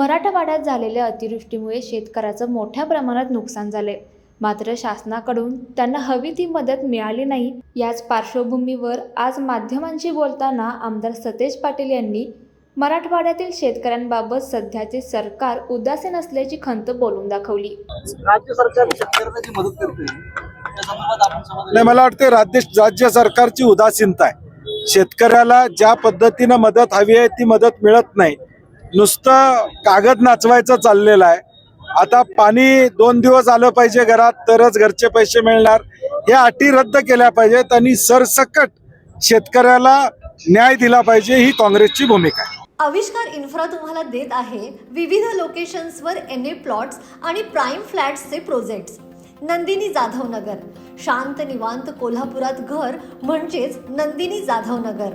मराठवाड्यात झालेल्या अतिवृष्टीमुळे शेतकऱ्याचं मोठ्या प्रमाणात नुकसान झाले मात्र शासनाकडून त्यांना हवी ती मदत मिळाली नाही. याच पार्श्वभूमीवर आज माध्यमांशी बोलताना आमदार सतेज पाटील यांनी मराठवाड्यातील शेतकऱ्यांबाबत सध्याचे सरकार उदासीन असल्याची खंत बोलून दाखवली. राज्य सरकार शेतकऱ्यांना जी मदत करते त्या संदर्भात आपण समाधानी नाही मला वाटते राज्य राज्य सरकारची उदासीनता आहे. शेतकऱ्याला ज्या पद्धतीनं मदत हवी आहे ती मदत मिळत नाही. नुसतं कागद नाचवायचं चाललेलं आहे. आता पाणी दोन दिवस आलं पाहिजे घरात तरच घरचे पैसे मिळणार. या अटी रद्द केल्या पाहिजेत आणि सरसकट शेतकऱ्याला न्याय दिला पाहिजे ही काँग्रेसची भूमिका आहे. आविष्कार इन्फ्रा तुम्हाला देत आहे विविध लोकेशन्सवर एन ए प्लॉट्स आणि प्राईम फ्लॅट्सचे प्रोजेक्ट्स. नंदिनी जाधव नगर शांत निवांत कोल्हापुरात घर म्हणजेच नंदिनी जाधव नगर